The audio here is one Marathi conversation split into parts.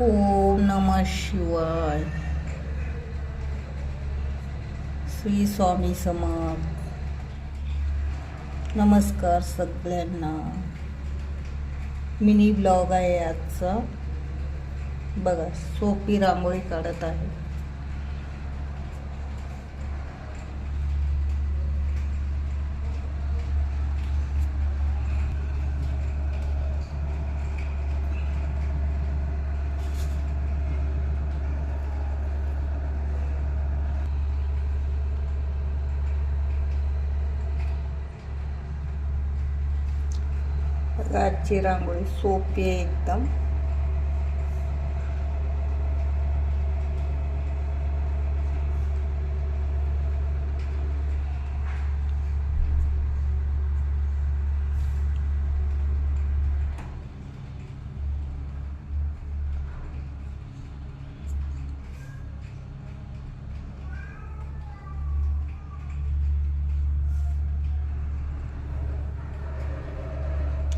ओम नम शिवाय. श्री स्वामी समर्थ. नमस्कार सगळ्यांना. मिनी ब्लॉग आहे आजचा. बघा सोपी रांगोळी काढत आहे. रातची रांगोळी सोपी आहे एकदम.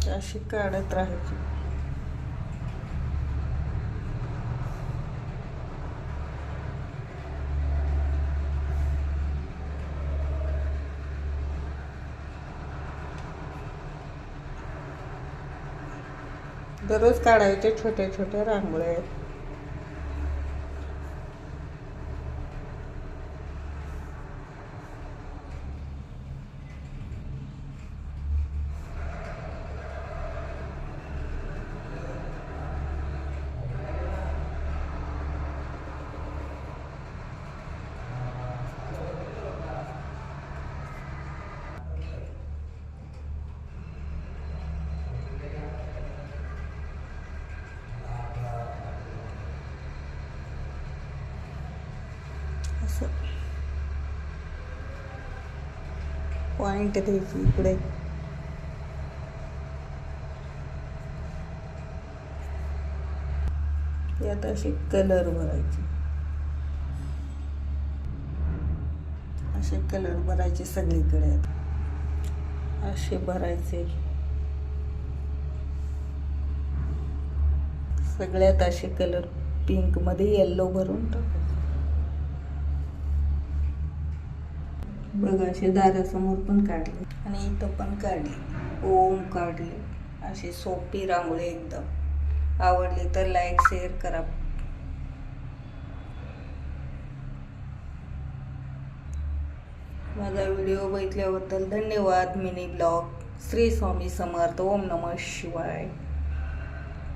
अशी काढत राहायची. दररोज काढायचे छोटे छोटे आहेत. असं. पॉइंट द्यायची इकडे. यात असे कलर भरायचे. असे कलर भरायचे सगळीकडे. असे भरायचे. सगळ्यात असे कलर पिंकमध्ये येल्लो भरून टाकायचे. बघा असे दारासमोर पण काढले. आणि इथं पण काढले. ओम काढले. अशी सोपी रांगोळी एकदम. आवडली तर लाईक शेअर करा. माझा व्हिडिओ बघितल्याबद्दल धन्यवाद. Mini blog. श्री स्वामी समर्थ. ओम नम शिवाय.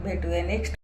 भेटूया नेक्स्ट